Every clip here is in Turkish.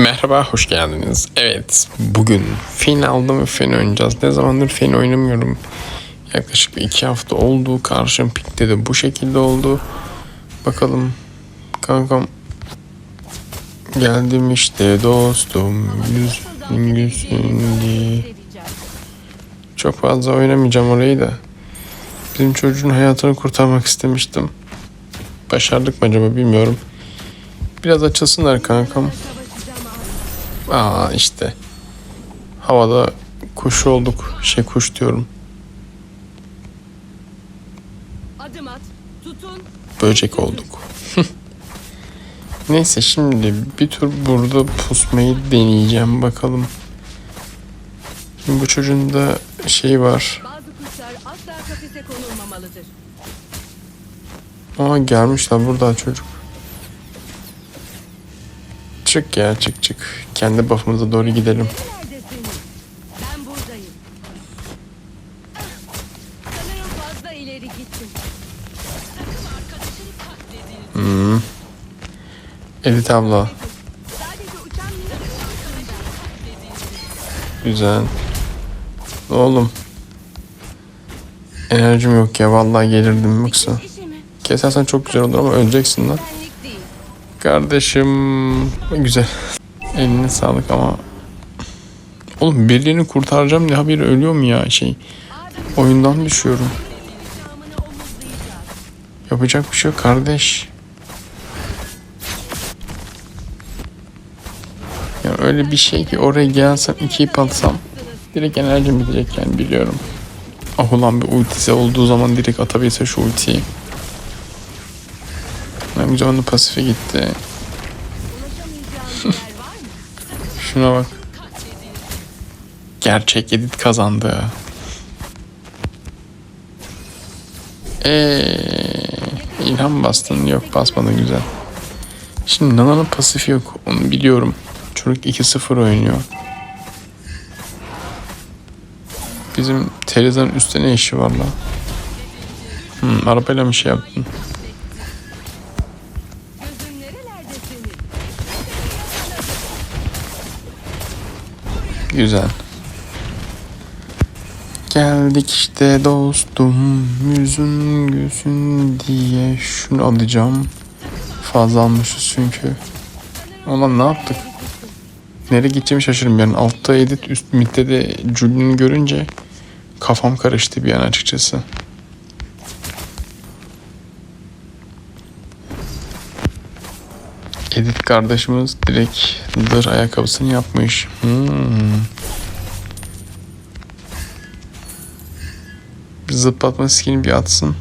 Merhaba, hoş geldiniz. Evet, bugün Fen aldım ve Fen oynayacağız. Ne zamandır Fen oynamıyorum. Yaklaşık iki hafta oldu. Karşım pikte de bu şekilde oldu. Bakalım kankam geldim işte dostum yüzün gülsün diye. Çok fazla oynamayacağım orayı da. Bizim çocuğun hayatını kurtarmak istemiştim. Başardık mı acaba bilmiyorum. Biraz açılsınlar kankam. Aa işte. Havada kuş olduk. Şey kuş diyorum. Adım at, tutun, Böcek olduk. Neyse şimdi bir tur burada pusmayı deneyeceğim bakalım. Şimdi bu çocuğun da şey var. bazı kuşlar asla kafese konulmamalıdır. Aa gelmişler burada çocuk. Çık ya çık çık. Kendi buff'ımıza doğru gidelim. Katledildi. Edit abla. Güzel. Oğlum. Enerjim yok ya vallahi gelirdim yoksa. Kesersen çok güzel olur ama öleceksin lan. Kardeşim güzel. Eline sağlık ama Oğlum birilerini kurtaracağım diye haberi ölüyor mu ya şey oyundan düşüyorum. Yapacak bir şey yok kardeş. Ya öyle bir şey ki oraya gelsem iki ip atsam direkt enerjim bitecek yani biliyorum. Ah ulan bir ultisi olduğu zaman direkt atabilse şu ultiyi. Ne güzel onun pasife gitti. Şuna bak. Gerçek edit kazandı. Eee ilham bastın yok basmadın güzel. Şimdi Nana'nın pasifi yok onu biliyorum. Çocuk 2-0 oynuyor. Bizim Teriza'nın üstte ne işi var la? Hmm, arabayla mı şey yaptın? Güzel. Geldik işte dostum yüzün gülsün diye şunu alacağım. Fazla almışız çünkü. Ulan ne yaptık? Nereye gideceğimi şaşırdım yani. Altta edit üst midde de Julian'ı görünce kafam karıştı bir an açıkçası. Edit kardeşimiz direkt zırh ayakkabısını yapmış. Hmm. Bir zıplatma skini bir atsın.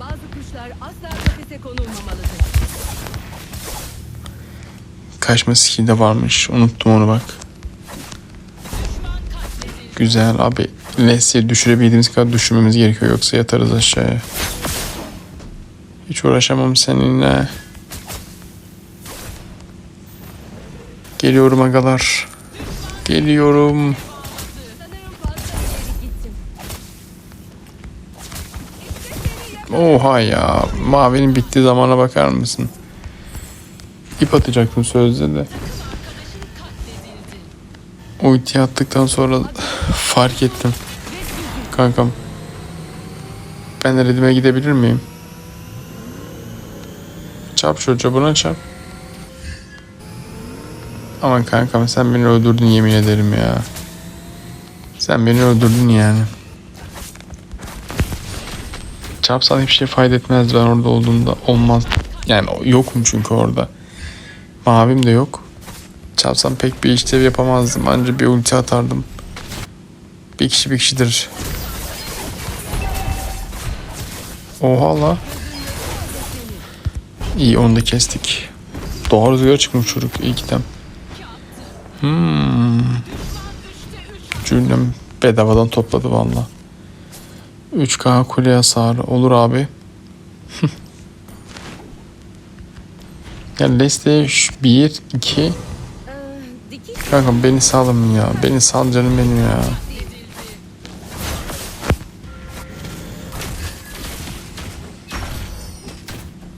Bazı kuşlar asla kafese konulmamalıdır. Kaçma skini de varmış. Unuttum onu bak. Güzel abi. Leslie'yi düşürebildiğimiz kadar düşürmemiz gerekiyor. Yoksa yatarız aşağıya. Hiç uğraşamam seninle. Geliyorum agalar. Geliyorum. Oha ya. Mavinin bittiği zamana bakar mısın? İp atacaktım sözde de. Ulti attıktan sonra fark ettim. Kankam. Ben redime gidebilir miyim? Çarp şu buna çarp. Aman kankam sen beni öldürdün yemin ederim ya. Sen beni öldürdün yani. Çarpsan hiçbir şey fayda etmez ben orada olduğumda olmaz. Yani yokum çünkü orada. Mavim de yok. Çarpsam pek bir işlev yapamazdım. Anca bir ulti atardım. Bir kişi bir kişidir. Oha la. İyi onu da kestik. Doğa rüzgarı çıkmış çocuk. İyi gitem. Hmm. Cümlem bedavadan topladı valla. 3K kule hasarı. Olur abi. ya Leslie 1, 2. Ee, dikiş Kanka beni salın ya. Beni sal canım benim ya.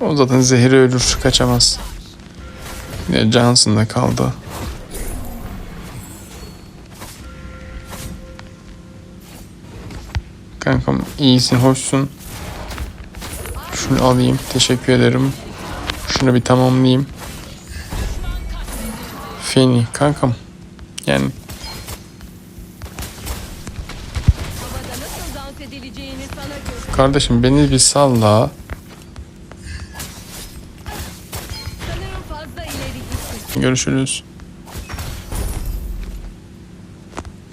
O zaten zehri ölür. Kaçamaz. De Johnson da kaldı. Kankam iyisin, hoşsun. Şunu alayım. Teşekkür ederim. Şunu bir tamamlayayım. Feni kankam. Yani kardeşim beni bir salla. Görüşürüz.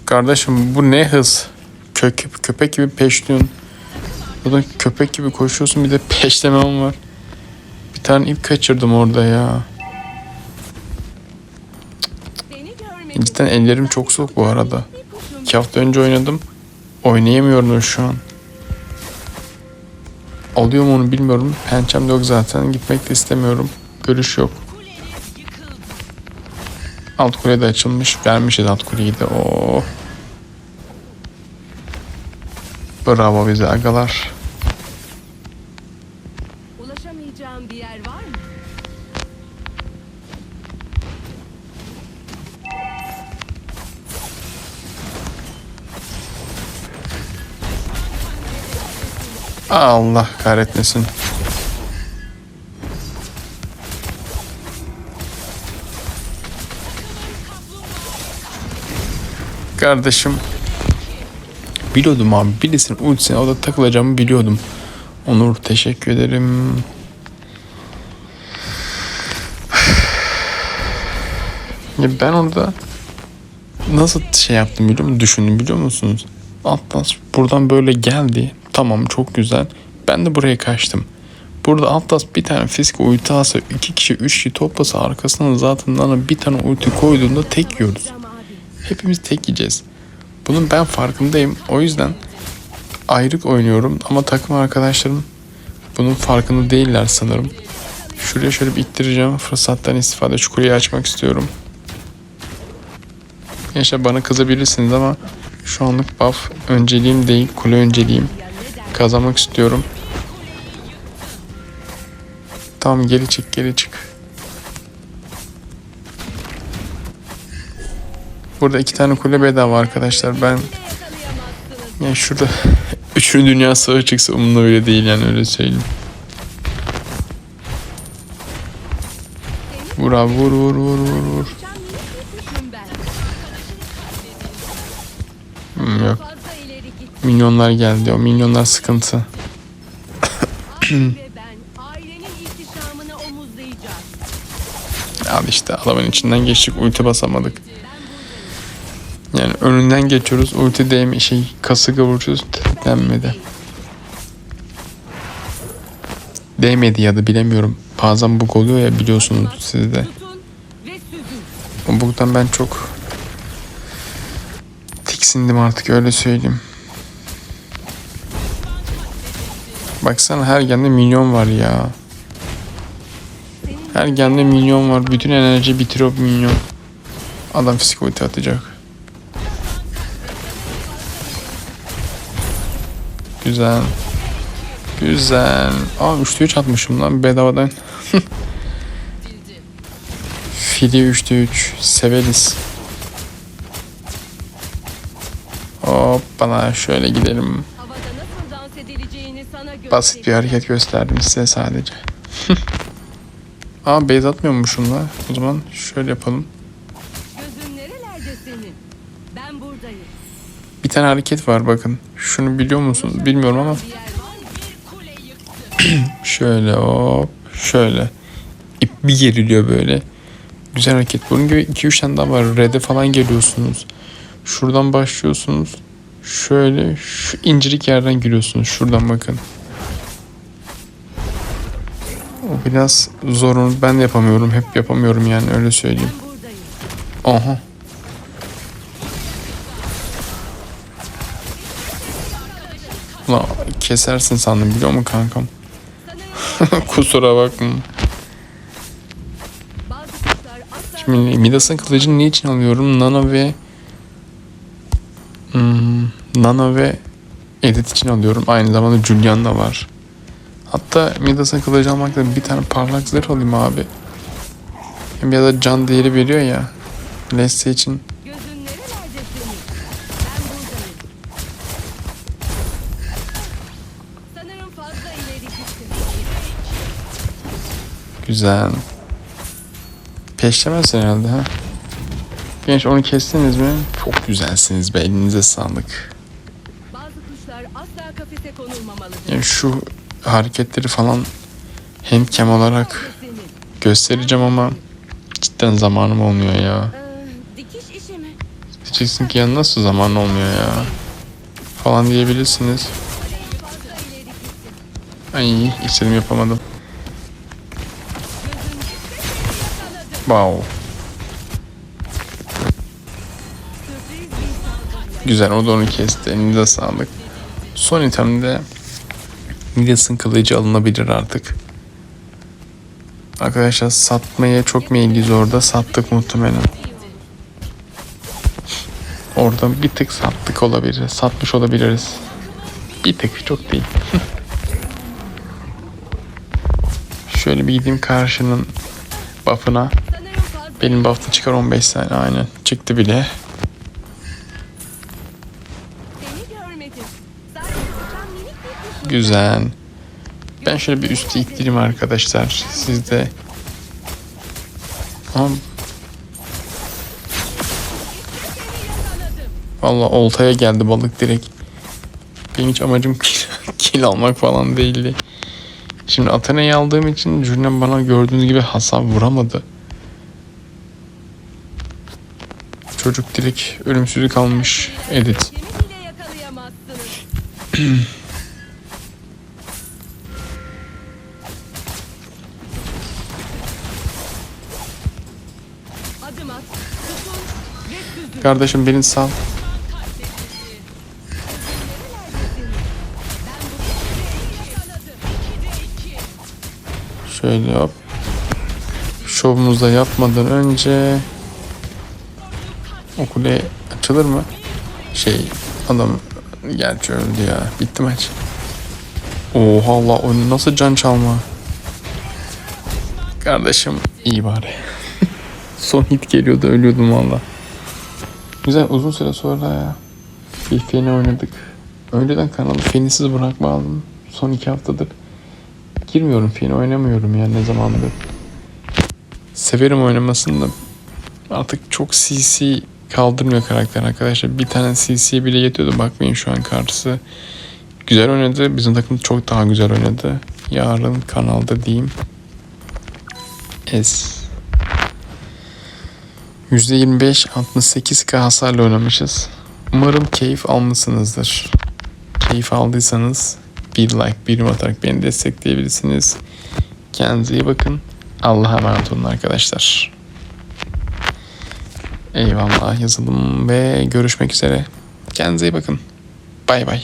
Kardeşim bu ne hız? Kök, köpek gibi peşliyorsun. Burada köpek gibi koşuyorsun bir de peşlemem var. Bir tane ip kaçırdım orada ya. Cidden ellerim çok soğuk bu arada. İki hafta önce oynadım. Oynayamıyorum şu an. Oluyor mu onu bilmiyorum. Pençem de yok zaten. Gitmek de istemiyorum. Görüş yok. Alt kule de açılmış. Vermişiz alt kuleyi de. Oo. Bravo bize agalar. Ulaşamayacağım bir yer var mı? Allah kahretmesin. Kardeşim. Biliyordum abi. Birisinin ultisine o da takılacağımı biliyordum. Onur teşekkür ederim. Ya ben orada nasıl şey yaptım biliyor musun? Düşündüm biliyor musunuz? Atlas buradan böyle geldi. Tamam çok güzel. Ben de buraya kaçtım. Burada Atlas bir tane fizik ulti alsa iki kişi üç kişi toplasa arkasından zaten bir tane ulti koyduğunda tek yiyoruz. Hepimiz tek yiyeceğiz. Bunun ben farkındayım. O yüzden ayrık oynuyorum ama takım arkadaşlarım bunun farkında değiller sanırım. Şuraya şöyle bir ittireceğim. Fırsattan istifade şu kuleyi açmak istiyorum. Gençler bana kızabilirsiniz ama şu anlık buff önceliğim değil kule önceliğim. Kazanmak istiyorum. Tamam geri çık geri çık. Burada iki tane kule bedava arkadaşlar. Ben yani şurada üçüncü dünya savaşı çıksa umurumda bile değil yani öyle söyleyeyim. Vur abi vur vur vur vur vur. Hmm, yok. Minyonlar geldi. O minyonlar sıkıntı. Abi işte adamın içinden geçtik ulti basamadık. Önünden geçiyoruz ulti değme şey kası kavuruyoruz denmedi. Değmedi ya da bilemiyorum. Bazen bug oluyor ya biliyorsunuz siz de. Tutun ve süzün. O bug'dan ben çok tiksindim artık öyle söyleyeyim. Baksana her gende milyon var ya. Her gende milyon var. Bütün enerji bitiriyor milyon. Adam fizik ulti atacak. Güzel. Güzel. Aa 3'te 3 atmışım lan bedavadan. Fili 3'te 3. Severiz. Hop bana şöyle gidelim. Basit bir hareket gösterdim size sadece. Aa base atmıyor mu şunlar? O zaman şöyle yapalım. Bir tane hareket var bakın. Şunu biliyor musunuz? Bilmiyorum ama şöyle hop şöyle. İp bir geriliyor böyle. Güzel hareket. Bunun gibi 2-3 tane daha var. Red'e falan geliyorsunuz. Şuradan başlıyorsunuz. Şöyle şu incirlik yerden giriyorsunuz. Şuradan bakın. O biraz zorun. Ben de yapamıyorum. Hep yapamıyorum yani öyle söyleyeyim. Aha. Ulan kesersin sandım biliyor musun kankam? Kusura bakma. Şimdi Midas'ın kılıcını niçin alıyorum? Nana ve hmm, Nana ve Edit için alıyorum. Aynı zamanda Julian da var. Hatta Midas'ın kılıcı almakla bir tane parlak zırh alayım abi. Ya da can değeri veriyor ya. Leslie için güzel. Peşlemezsin herhalde ha. Genç onu kestiniz mi? Çok güzelsiniz be elinize sağlık. Bazı kuşlar asla kafese konulmamalıdır. Yani şu hareketleri falan handcam olarak göstereceğim ama cidden zamanım olmuyor ya. Ee, dikiş işi mi? Diyeceksin ki ya nasıl zaman olmuyor ya falan diyebilirsiniz. Ay istedim yapamadım. Wow. Güzel o da onu kesti. Elinize sağlık. Son itemde Midas'ın kılıcı alınabilir artık. Arkadaşlar satmaya çok meyilliyiz orada. Sattık muhtemelen. Orada bir tık sattık olabilir. Satmış olabiliriz. Bir tık çok değil. Şöyle bir gideyim karşının buff'ına. Benim buff'ta çıkar 15 saniye aynen. Çıktı bile. Güzel. Ben şöyle bir üstü ittireyim arkadaşlar. Siz de... Ama valla oltaya geldi balık direkt. Benim hiç amacım kill almak falan değildi. Şimdi Athena'yı aldığım için Jürgen bana gördüğünüz gibi hasar vuramadı. Çocuk direkt ölümsüzlük almış edit. Kardeşim beni sal. Şöyle hop. Şovumuzda yapmadan önce o kule açılır mı? Şey adam gerçi öldü ya. Bitti maç. Oha Allah o nasıl can çalma. Kardeşim iyi bari. Son hit geliyordu ölüyordum valla. Güzel uzun süre sonra bir feni oynadık. Önceden kanalı fenisiz bırakmadım. Son iki haftadır girmiyorum feni oynamıyorum ya ne zamandır. Severim oynamasını da artık çok CC kaldırmıyor karakter arkadaşlar. Bir tane CC bile yetiyordu. Bakmayın şu an karşısı. Güzel oynadı. Bizim takım çok daha güzel oynadı. Yarın kanalda diyeyim. Es. %25 68k hasarla oynamışız. Umarım keyif almışsınızdır. Keyif aldıysanız bir like, bir yorum atarak beni destekleyebilirsiniz. Kendinize iyi bakın. Allah'a emanet olun arkadaşlar. Eyvallah yazılım ve görüşmek üzere. Kendinize iyi bakın. Bay bay.